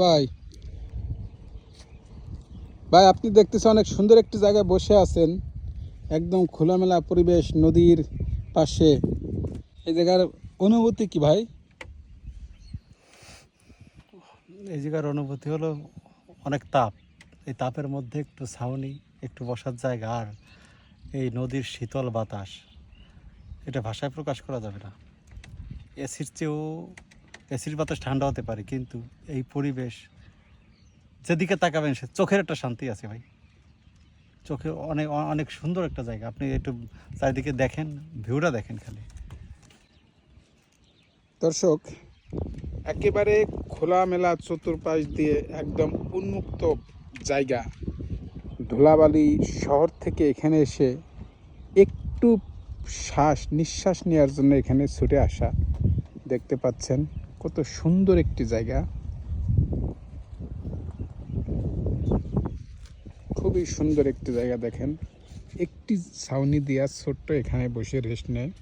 ভাই। ভাই, আপনি দেখতেছেন অনেক সুন্দর একটি জায়গায় বসে আছেন। একদম খোলামেলা পরিবেশ, নদীর পাশে। এই জায়গার অনুভূতি কি ভাই? এই জায়গার অনুভূতি হলো অনেক তাপ। এই তাপের মধ্যে একটু ছাউনি, একটু বসার জায়গা আর এই নদীর শীতল বাতাস। এটা ভাষায় প্রকাশ করা যাবে না। এসির চেয়েও এসির বাতাস ঠান্ডা হতে পারে, কিন্তু এই পরিবেশ যেদিকে তাকাবেন, সে চোখের একটা শান্তি আছে ভাই। চোখে অনেক অনেক সুন্দর একটা জায়গা। আপনি একটু চারিদিকে দেখেন, ভিউটা দেখেন খালি। দর্শক, একেবারে খোলামেলা চতুর্পাশ দিয়ে একদম উন্মুক্ত জায়গা। ধুলাবালি শহর থেকে এখানে এসে একটু শ্বাস, নিঃশ্বাস নেওয়ার জন্য এখানে ছুটে আসা দেখতে পাচ্ছেন। কত সুন্দর একটি জায়গা। খুবই সুন্দর একটি জায়গা দেখেন। একটি ছাউনি দিয়া ছোট্ট এখানে বসে রেস্ট নেয়।